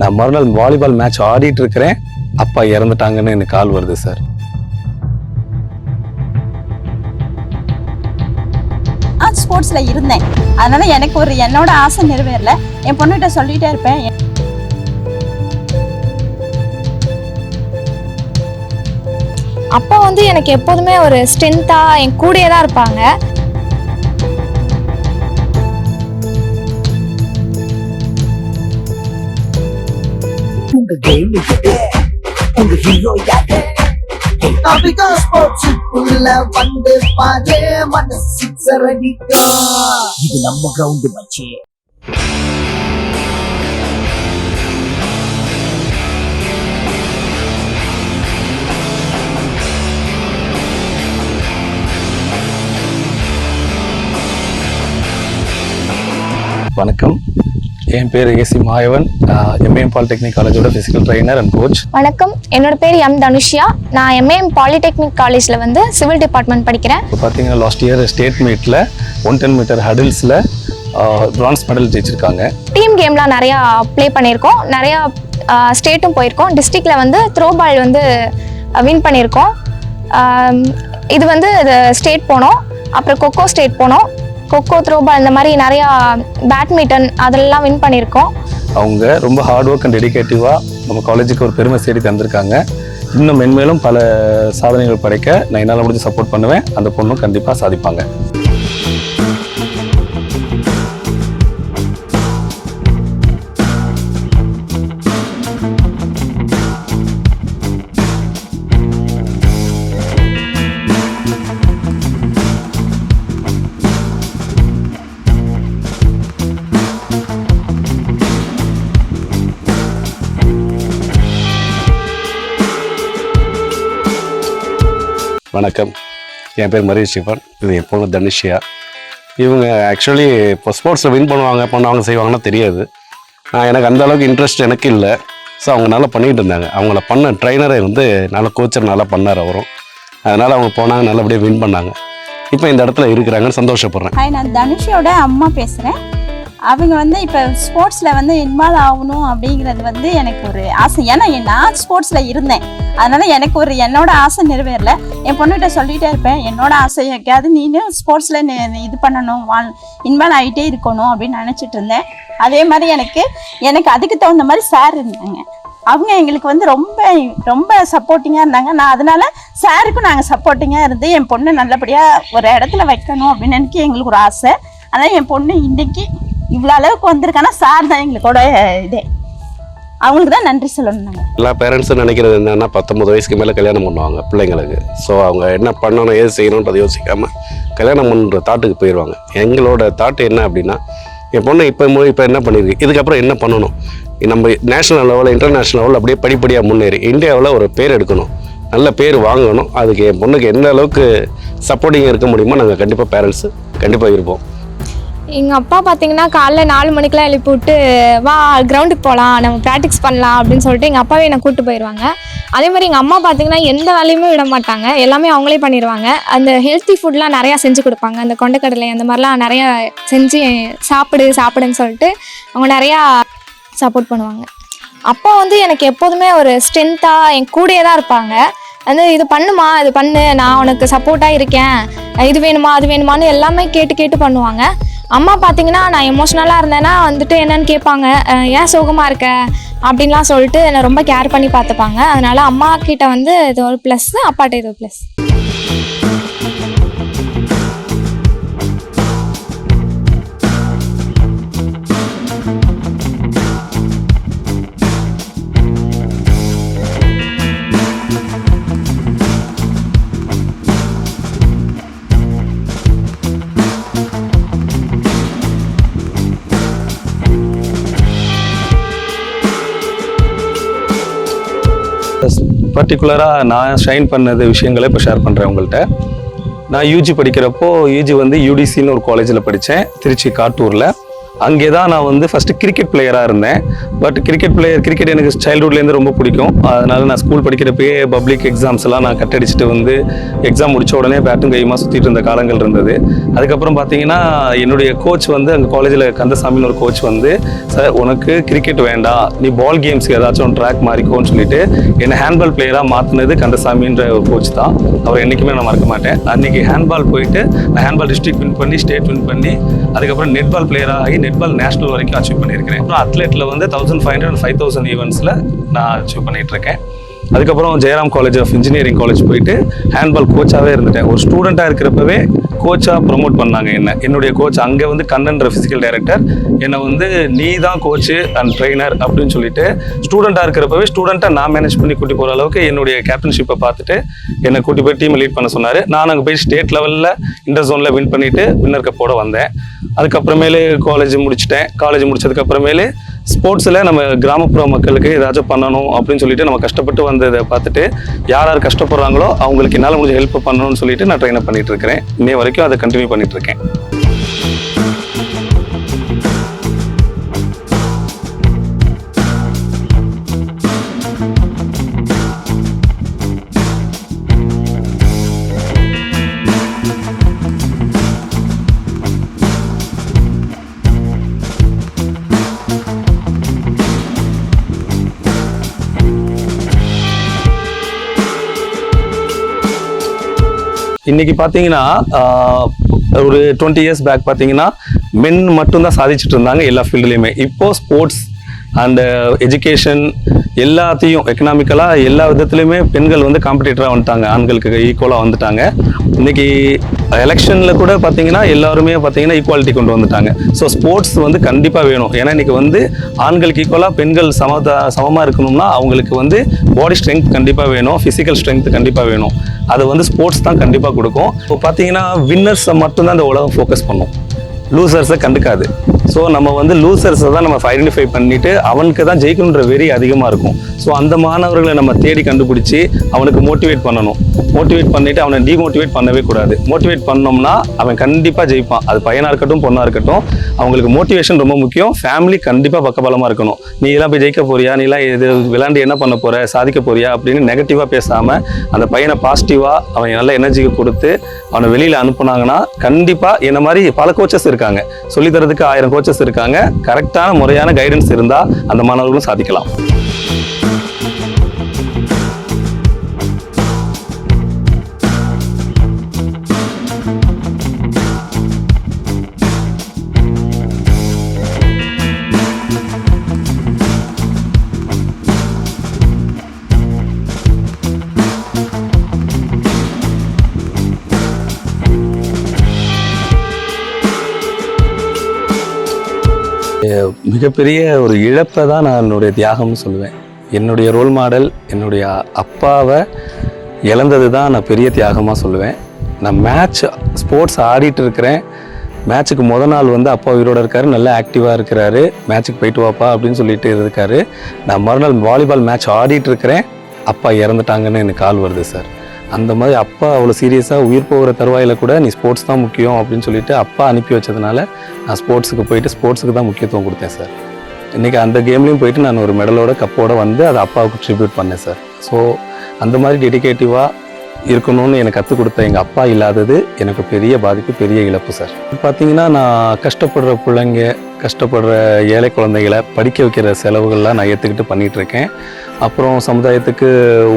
நான் மறுநாள் volleyball match ஆடிட்டு இருக்கிறேன். அப்பா இறந்துட்டாங்கன்னு எனக்கு கால் வருது சார் நான் ஸ்போர்ட்ஸ்ல இருந்தேன். அதனால எனக்கு ஒரு என்னோட ஆசை நிறைவேறல. என் பொண்ணுகிட்ட சொல்லிட்டே இருப்பேன். அப்பா வந்து எனக்கு எப்போதுமே ஒரு ஸ்ட்ரென்த்தாக என் கூடயே தான் இருப்பாங்க. உங்க கேம் உங்க ஹீரோ யாரு வந்து பாரு மனசு சிக்ஸர் அடிக்கும் இது நம்ம கிரவுண்ட் மச்சே என் பேர் A C Mayavan. M A M polytechnic காலேஜோட ஃபிசிக்கல் ட்ரைனர் அண்ட் கோச் வணக்கம். என்னோட பேர் எம் தனுஷ்யா. நான் எம்ஏஎம் பாலிடெக்னிக் காலேஜில் வந்து சிவில் டிபார்ட்மெண்ட் படிக்கிறேன். இப்போ பார்த்தீங்கன்னா லாஸ்ட் இயர் ஸ்டேட் மீட்டில் ஒன் டென் மீட்டர் ஹடில்ஸில் பிரான்ஸ் மெடல் ஜெயிச்சிருக்காங்க. டீம் கேம்லாம் நிறையா ப்ளே பண்ணியிருக்கோம். நிறையா ஸ்டேட்டும் போயிருக்கோம். டிஸ்ட்ரிக்டில் வந்து த்ரோ பால் வந்து வின் பண்ணியிருக்கோம். இது வந்து ஸ்டேட் போனோம். அப்புறம் கொக்கோ ஸ்டேட் போனோம். கொக்கோ த்ரோபால் இந்த மாதிரி நிறையா பேட்மிண்டன் அதெல்லாம் வின் பண்ணியிருக்கோம். அவங்க ரொம்ப ஹார்ட் ஒர்க் அண்ட் டெடிகேட்டிவாக நம்ம காலேஜுக்கு ஒரு பெருமை தேடி தந்திருக்காங்க. இன்னும் மென்மேலும் பல சாதனைகள் படைக்க நான் என்னால் முடிஞ்சு சப்போர்ட் பண்ணுவேன். அந்த பொண்ணும் கண்டிப்பாக சாதிப்பாங்க. வணக்கம். என் பேர் மரிய சிவன் இது என் பொண்ணு தனுஷியா. இவங்க ஆக்சுவலி இப்போ ஸ்போர்ட்ஸில் வின் பண்ணுவாங்க பண்ணுவாங்க செய்வாங்கன்னா தெரியாது. நான் எனக்கு அந்த அளவுக்கு இன்ட்ரெஸ்ட் எனக்கு இல்லை. ஸோ அவங்க நல்லா பண்ணிகிட்டு இருந்தாங்க. அவங்கள பண்ண ட்ரைனரை வந்து நல்ல கோச்சர் நல்லா பண்ணார் அவரும். அதனால் அவங்க போனாங்க நல்லபடியாக வின் பண்ணாங்க. இப்போ இந்த இடத்துல இருக்கிறாங்கன்னு சந்தோஷப்படுறேன். நான் தனுஷியோட அம்மா பேசுகிறேன் அவங்க வந்து இப்போ ஸ்போர்ட்ஸில் வந்து இன்வால்வ் ஆகணும் அப்படிங்கிறது வந்து எனக்கு ஒரு ஆசை. ஏன்னா நான் ஸ்போர்ட்ஸில் இருந்தேன். அதனால் எனக்கு ஒரு என்னோட ஆசை நிறைவேறல. என் பொண்ணுகிட்ட சொல்லிகிட்டே இருப்பேன் என்னோட ஆசை எங்கேயாவது நீனு ஸ்போர்ட்ஸில் இது பண்ணணும் வாழ் இன்வால்வ் ஆகிட்டே இருக்கணும் அப்படின்னு நினச்சிட்டு இருந்தேன். அதே மாதிரி எனக்கு எனக்கு அதுக்கு தகுந்த மாதிரி சார் இருந்தாங்க. அவங்க எங்களுக்கு வந்து ரொம்ப ரொம்ப சப்போர்ட்டிங்காக இருந்தாங்க. நான் அதனால சாருக்கும் நாங்கள் சப்போர்ட்டிங்காக இருந்து என் பொண்ணு நல்லபடியாக ஒரு இடத்துல வைக்கணும் அப்படின்னு எனக்கு எங்களுக்கு ஒரு ஆசை. ஆனால் என் பொண்ணு இன்றைக்கி இவ்வளோ அளவுக்கு வந்திருக்கானா? சார் தான் எங்களுக்கோட இதே. அவங்களுக்கு தான் நன்றி சொல்லணும் நாங்கள் எல்லா பேரண்ட்ஸும் நினைக்கிறது என்னன்னா பத்தொம்பது வயசுக்கு மேலே கல்யாணம் பண்ணுவாங்க பிள்ளைங்களுக்கு. ஸோ அவங்க என்ன பண்ணணும் ஏது செய்யணுன்றதை யோசிக்காமல் கல்யாணம் பண்ணுற தாட்டுக்கு போயிடுவாங்க எங்களோட தாட்டு என்ன அப்படின்னா என் பொண்ணு இப்போ இப்போ என்ன பண்ணியிருக்கு இதுக்கப்புறம் என்ன பண்ணணும்? நம்ம நேஷனல் லெவலில் இன்டர்நேஷ்னல் லெவலில் அப்படியே படிப்படியாக முன்னேறி இந்தியாவில் ஒரு பேர் எடுக்கணும். நல்ல பேர் வாங்கணும். அதுக்கு என் பொண்ணுக்கு எந்த அளவுக்கு சப்போர்ட்டிங் இருக்க முடியுமோ நாங்கள் கண்டிப்பாக பேரண்ட்ஸு கண்டிப்பாக இருப்போம். எங்கள் அப்பா பார்த்தீங்கன்னா காலைல நாலு மணிக்கெலாம் எழுப்பி விட்டு வா கிரவுண்டுக்கு போகலாம் நம்ம ப்ராக்டிஸ் பண்ணலாம் அப்படின்னு சொல்லிட்டு எங்கள் அப்பாவே என்னை கூப்பிட்டு போயிடுவாங்க அதே மாதிரி எங்கள் அம்மா பார்த்தீங்கன்னா எந்த வேலையுமே விட மாட்டாங்க. எல்லாமே அவங்களே பண்ணிடுவாங்க அந்த ஹெல்த்தி ஃபுட்லாம் நிறையா செஞ்சு கொடுப்பாங்க. அந்த கொண்டக்கடலை அந்த மாதிரிலாம் நிறையா செஞ்சு சாப்பிடு சாப்பிடுன்னு சொல்லிட்டு அவங்க நிறையா சப்போர்ட் பண்ணுவாங்க. அப்பா வந்து எனக்கு எப்போதுமே ஒரு ஸ்ட்ரென்த்தாக என் கூடயே தான் இருப்பாங்க. வந்து இது பண்ணுமா? இது பண்ணு. நான் உனக்கு சப்போர்ட்டாக இருக்கேன். இது வேணுமா? அது வேணுமான்னு எல்லாமே கேட்டு கேட்டு பண்ணுவாங்க. அம்மா பார்த்தீங்கன்னா நான் எமோஷ்னலாக இருந்தேன்னா வந்துட்டு என்னன்னு கேட்பாங்க. ஏன் சோகமாக இருக்க? அப்படின்லாம் சொல்லிட்டு என்னை ரொம்ப கேர் பண்ணி பார்த்துப்பாங்க. அதனால அம்மா கிட்ட வந்து இது ஒரு ப்ளஸ் அப்பாட்ட இது ஒரு ப்ளஸ் பர்டிகுலராக நான் ஷைன் பண்ணது விஷயங்களை இப்போ ஷேர் பண்ணுறேன் உங்கள்கிட்ட நான் யூஜி படிக்கிறப்போ யூஜி வந்து யூடிசின்னு ஒரு காலேஜில் படித்தேன் திருச்சி காட்டூரில். அங்கே தான் நான் வந்து ஃபஸ்ட்டு கிரிக்கெட் பிளேயராக இருந்தேன். பட் கிரிக்கெட் பிளேயர் கிரிக்கெட் எனக்கு சைல்ட்ஹுட்லேருந்து ரொம்ப பிடிக்கும். அதனால நான் ஸ்கூல் படிக்கிறப்பயே பப்ளிக் எக்ஸாம்ஸ் எல்லாம் நான் கட்டடிச்சிட்டு வந்து எக்ஸாம் முடித்த உடனே பேட்டும் கையுமா சுற்றிட்டு இருந்த காலங்கள் இருந்தது. அதுக்கப்புறம் பார்த்தீங்கன்னா என்னுடைய கோச் வந்து அங்கே காலேஜில் கந்தசாமின்னு ஒரு கோச் வந்து சார் உனக்கு கிரிக்கெட் வேண்டாம். நீ பால் கேம்ஸ்க்கு ஏதாச்சும் ட்ராக் மாறிக்கோன்னு சொல்லிட்டு என்னை ஹேண்ட்பால் பிளேயராக மாற்றினது கந்தசாமின்ற ஒரு கோச் தான். அவர் என்றைக்குமே நான் மறக்க மாட்டேன். அன்றைக்கி ஹேண்ட்பால் போயிட்டு நான் ஹேண்ட்பால் டிஸ்ட்ரிக்ட் வின் பண்ணி ஸ்டேட் வின் பண்ணி அதுக்கப்புறம் நெட்பால் பிளேயராக ஆகி நெட்பால் நேஷனல் வரைக்கும் அச்சீவ் பண்ணியிருக்கிறேன். அப்புறம் அத்லெட்டில் வந்து thousand five hundred five thousand ஈவெண்ட்ஸில் நான் அச்சீவ் பண்ணிகிட்ருக்கேன் இருக்கேன் அதுக்கப்புறம் Jayaram college of engineering college போயிட்டு ஹேண்ட்பால் கோச்சாகவே இருந்துட்டேன். ஒரு ஸ்டூடெண்ட்டாக இருக்கிறப்பவே கோச்சாக ப்ரொமோட் பண்ணாங்க என்ன? என்னுடைய கோச் அங்கே வந்து கண்ணன்ற ஃபிசிக்கல் டைரக்டர் என்னை வந்து நீ தான் கோச்சு அண்ட் ட்ரெயினர் அப்படின்னு சொல்லிட்டு ஸ்டூடெண்ட்டாக இருக்கிறப்பவே ஸ்டூடெண்ட்டாக நான் மேனேஜ் பண்ணி கூட்டி போகிற அளவுக்கு என்னுடைய கேப்டன்ஷிப்பை பார்த்துட்டு என்னை கூட்டி போய் டீமை லீட் பண்ண சொன்னார். நான் அங்கே போய் ஸ்டேட் லெவலில் இன்டர் ஜோனில் வின் பண்ணிட்டு வின்னர் கப்போட வந்தேன். அதுக்கப்புறமேலு காலேஜ் முடிச்சிட்டேன். காலேஜ் முடிச்சதுக்கப்புறமேலே ஸ்போர்ட்ஸில் நம்ம கிராமப்புற மக்களுக்கு ஏதாச்சும் பண்ணணும் அப்படின்னு சொல்லிட்டு நம்ம கஷ்டப்பட்டு வந்ததை பார்த்துட்டு யார் யார் கஷ்டப்படுறாங்களோ அவங்களுக்கு என்னால் முடிஞ்ச ஹெல்ப் பண்ணணும்னு சொல்லிட்டு நான் ட்ரெயின் பண்ணிட்டு இருக்கிறேன். இன்னை வரைக்கும் அதை கண்டினியூ பண்ணிட்டு இருக்கேன். இன்னைக்கு பார்த்தீங்கன்னா ஒரு டுவெண்ட்டி இயர்ஸ் பேக் பார்த்தீங்கன்னா மென் மட்டும்தான் சாதிச்சுட்டு இருந்தாங்க எல்லா ஃபீல்டுலேயுமே இப்போ ஸ்போர்ட்ஸ் அண்ட் எஜுகேஷன் எல்லாத்தையும் எக்கனாமிக்கலாக எல்லா விதத்துலையுமே பெண்கள் வந்து காம்படிட்டராக வந்துட்டாங்க. ஆண்களுக்கு ஈக்குவலாக வந்துட்டாங்க. இன்னைக்கு எலெக்ஷனில் கூட பார்த்தீங்கன்னா எல்லாருமே பார்த்தீங்கன்னா ஈக்குவாலிட்டி கொண்டு வந்துட்டாங்க. ஸோ ஸ்போர்ட்ஸ் வந்து கண்டிப்பாக வேணும். ஏன்னா இன்னைக்கு வந்து ஆண்களுக்கு ஈக்குவலாக பெண்கள் சமதா சமமாக இருக்கணும்னா அவங்களுக்கு வந்து பாடி ஸ்ட்ரென்த் கண்டிப்பாக வேணும். ஃபிசிக்கல் ஸ்ட்ரென்த் கண்டிப்பாக வேணும். அது வந்து ஸ்போர்ட்ஸ் தான் கண்டிப்பாக கொடுக்கும். இப்போ பார்த்தீங்கன்னா வின்னர்ஸை மட்டும்தான் இந்த உலகம் ஃபோக்கஸ் பண்ணும். லூசர்ஸை கண்டுக்காது. ஸோ நம்ம வந்து லூசர்ஸை தான் நம்ம ஐடென்டிஃபை பண்ணிட்டு அவனுக்கு தான் ஜெயிக்கணுன்ற வெறி அதிகமாக இருக்கும். ஸோ அந்த மாணவர்களை நம்ம தேடி கண்டுபிடிச்சி அவனுக்கு மோட்டிவேட் பண்ணணும். மோட்டிவேட் பண்ணிட்டு அவனை டிமோட்டிவேட் பண்ணவே கூடாது. மோட்டிவேட் பண்ணோம்னா அவன் கண்டிப்பாக ஜெயிப்பான். அது பையனாக இருக்கட்டும் பொண்ணாக இருக்கட்டும் அவங்களுக்கு மோட்டிவேஷன் ரொம்ப முக்கியம். ஃபேமிலி கண்டிப்பாக பக்கபலமாக இருக்கணும். நீ எல்லாம் போய் ஜெயிக்க போறியா? நீ எல்லாம் இது விளையாண்டு என்ன பண்ண போற? சாதிக்க போறியா? அப்படின்னு நெகட்டிவாக பேசாமல் அந்த பையனை பாசிட்டிவாக அவன் நல்ல எனர்ஜிக்கு கொடுத்து அவனை வெளியில் அனுப்புனாங்கன்னா கண்டிப்பாக என்ன மாதிரி பல கோச்சஸ் இருக்காங்க. சொல்லித்தரதுக்கு ஆயிரம் கோச்சஸ் இருக்காங்க. கரெக்டான முறையான கைடன்ஸ் இருந்தால் அந்த மாணவர்களும் சாதிக்கலாம். மிகப்பெரிய ஒரு இழப்பை தான் நான் என்னுடைய தியாகம்னு சொல்லுவேன். என்னுடைய ரோல் மாடல் என்னுடைய அப்பாவை இழந்தது தான் நான் பெரிய தியாகமாக சொல்லுவேன். நான் மேட்ச் ஸ்போர்ட்ஸ் ஆடிட்டு இருக்கிறேன். மேட்ச்சுக்கு முத நாள் வந்து அப்பா உயிரோடு இருக்காரு நல்லா ஆக்டிவாக இருக்கிறாரு. மேட்ச்சுக்கு போயிட்டு வாப்பா அப்படின்னு சொல்லிட்டு இருக்காரு. நான் மறுநாள் வாலிபால் மேட்ச் ஆடிட்டு இருக்கிறேன். அப்பா இறந்துட்டாங்கன்னு எனக்கு கால் வருது சார். அந்த மாதிரி அப்பா அவ்வளோ சீரியஸாக உயிர் போகிற தருவாயில் கூட நீ ஸ்போர்ட்ஸ் தான் முக்கியம் அப்படின்னு சொல்லிட்டு அப்பா அனுப்பி வச்சதுனால நான் ஸ்போர்ட்ஸுக்கு போயிட்டு ஸ்போர்ட்ஸுக்கு தான் முக்கியத்துவம் கொடுத்தேன் சார் இன்றைக்கி அந்த கேம்லேயும் போயிட்டு நான் ஒரு மெடலோட கப்போட வந்து அதை அப்பாவுக்கு ட்ரிபியூட் பண்ணேன் சார் ஸோ அந்த மாதிரி டெடிக்கேட்டிவாக இருக்கணும்னு எனக்கு கற்றுக் கொடுத்த எங்கள் அப்பா இல்லாதது எனக்கு பெரிய பாதிப்பு பெரிய இழப்பு சார். பார்த்தீங்கன்னா நான் கஷ்டப்படுற பிள்ளைங்க கஷ்டப்படுற ஏழை குழந்தைகளை படிக்க வைக்கிற செலவுகள்லாம் நான் ஏற்றுக்கிட்டு பண்ணிகிட்ருக்கேன் அப்புறம் சமுதாயத்துக்கு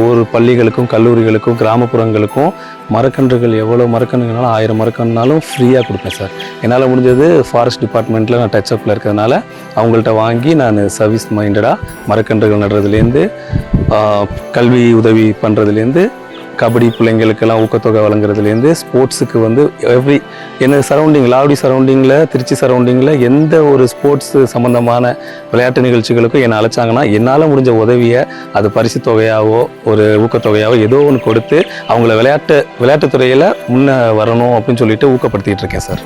ஒரு பள்ளிகளுக்கும் கல்லூரிகளுக்கும் கிராமப்புறங்களுக்கும் மரக்கன்றுகள் எவ்வளோ மரக்கன்றுனாலும் ஆயிரம் மரக்கன்றுனாலும் ஃப்ரீயாக கொடுப்பேன் சார். என்னால் முடிஞ்சது ஃபாரஸ்ட் டிபார்ட்மெண்ட்டில் நான் டச்சப்பில் இருக்கிறதுனால அவங்கள்ட்ட வாங்கி நான் சர்வீஸ் மைண்டடாக மரக்கன்றுகள் நடுறதுலேருந்து கல்வி உதவி பண்ணுறதுலேருந்து கபடி பிள்ளைங்களுக்கெல்லாம் ஊக்கத்தொகை வழங்குறதுலேருந்து ஸ்போர்ட்ஸுக்கு வந்து எவ்ரி என்ன சரௌண்டிங் லாவடி சரௌண்டிங்கில் திருச்சி சரௌண்டிங்கில் எந்த ஒரு ஸ்போர்ட்ஸ் சம்மந்தமான விளையாட்டு நிகழ்ச்சிகளுக்கும் என்னை அழைச்சாங்கன்னா என்னால் முடிஞ்ச உதவியை அது பரிசு தொகையாவோ ஒரு ஊக்கத்தொகையாவோ ஏதோ ஒன்று கொடுத்து அவங்கள விளையாட்டு விளையாட்டுத்துறையில் முன்னே வரணும் அப்படின்னு சொல்லிட்டு ஊக்கப்படுத்திகிட்டு இருக்கேன் சார்.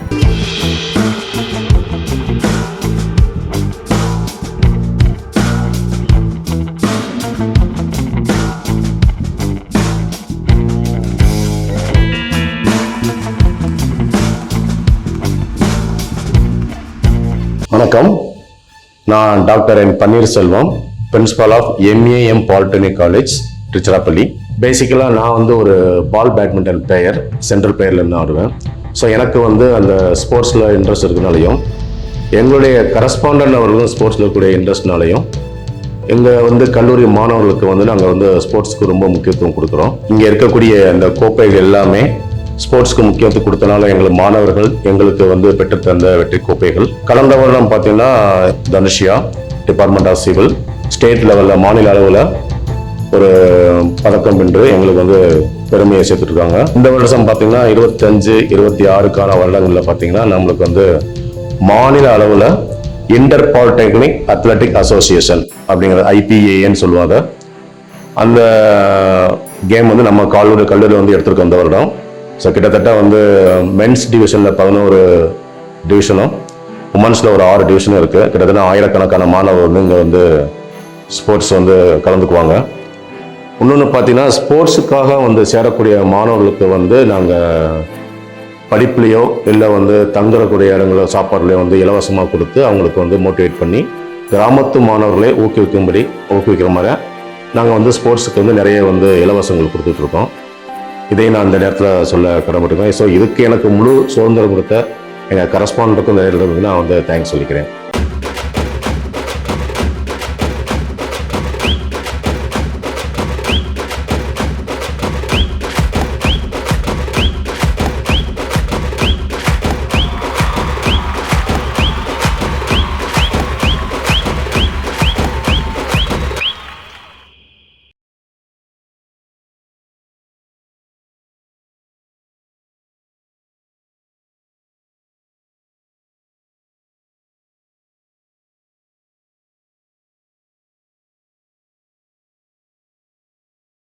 வணக்கம். நான் doctor N Panneerselvam principal of M A M polytechnic college Tiruchirappalli. பேசிக்கலாக நான் வந்து ஒரு பால் பேட்மிண்டன் பிளேயர் சென்ட்ரல் பிளேயர்லேருந்து ஆடுவேன். ஸோ எனக்கு வந்து அந்த ஸ்போர்ட்ஸில் இன்ட்ரெஸ்ட் இருக்கனாலையும் எங்களுடைய கரஸ்பாண்டன்ட் அவர்களும் ஸ்போர்ட்ஸில் இருக்கக்கூடிய இன்ட்ரெஸ்ட்னாலையும் எங்கள் வந்து கல்லூரி மாணவர்களுக்கு வந்து நாங்கள் வந்து ஸ்போர்ட்ஸ்க்கு ரொம்ப முக்கியத்துவம் கொடுக்குறோம். இங்கே இருக்கக்கூடிய அந்த கோப்பைகள் எல்லாமே ஸ்போர்ட்ஸ்க்கு முக்கியத்துவம் கொடுத்தனால எங்கள் மாணவர்கள் எங்களுக்கு வந்து பெற்றுத்தந்த வெற்றி கோப்பைகள். கடந்த வருடம் பார்த்தீங்கன்னா Dhanushiya department of civil state லெவலில் மாநில அளவில் ஒரு பதக்கம் வென்று எங்களுக்கு வந்து பெருமையை சேர்த்துட்டு இருக்காங்க இந்த வருஷம் பார்த்தீங்கன்னா இருபத்தஞ்சு இருபத்தி ஆறுக்கான வருடங்களில் பார்த்தீங்கன்னா நம்மளுக்கு வந்து மாநில அளவில் இன்டர் பாலிடெக்னிக் அத்லெட்டிக் அசோசியேஷன் அப்படிங்கிறது ஐபிஏன்னு சொல்லுவாங்க. அந்த கேம் வந்து நம்ம கல்லூரி கல்லூரியில் வந்து எடுத்திருக்கோம் இந்த வருடம். ஸோ கிட்டத்தட்ட வந்து மென்ஸ் டிவிஷனில் பதினோரு டிவிஷனும் உமன்ஸில் ஒரு ஆறு டிவிஷனும் இருக்குது கிட்டத்தட்ட ஆயிரக்கணக்கான மாணவர் வந்து இங்கே வந்து ஸ்போர்ட்ஸ் வந்து கலந்துக்குவாங்க. இன்னொன்று பார்த்தீங்கன்னா ஸ்போர்ட்ஸுக்காக வந்து சேரக்கூடிய மாணவர்களுக்கு வந்து நாங்கள் படிப்புலேயோ இல்லை வந்து தங்குறக்கூடிய இடங்களோ சாப்பாடுலையோ வந்து இலவசமாக கொடுத்து அவங்களுக்கு வந்து மோட்டிவேட் பண்ணி கிராமத்து மாணவர்களை ஊக்குவிக்கும்படி ஊக்குவிக்கிற மாதிரி நாங்கள் வந்து ஸ்போர்ட்ஸுக்கு வந்து நிறைய வந்து இலவசங்கள் கொடுத்துட்ருக்கோம் இதை நான் இந்த நேரத்தில் சொல்ல கடமைப்பட்டிருக்கேன் ஸோ இதுக்கு எனக்கு முழு சுதந்திரம் கொடுத்த எங்கள் கரஸ்பாண்டுக்கும் இந்த நேரத்தில் நான் வந்து தேங்க்ஸ் சொல்லிக்கிறேன்.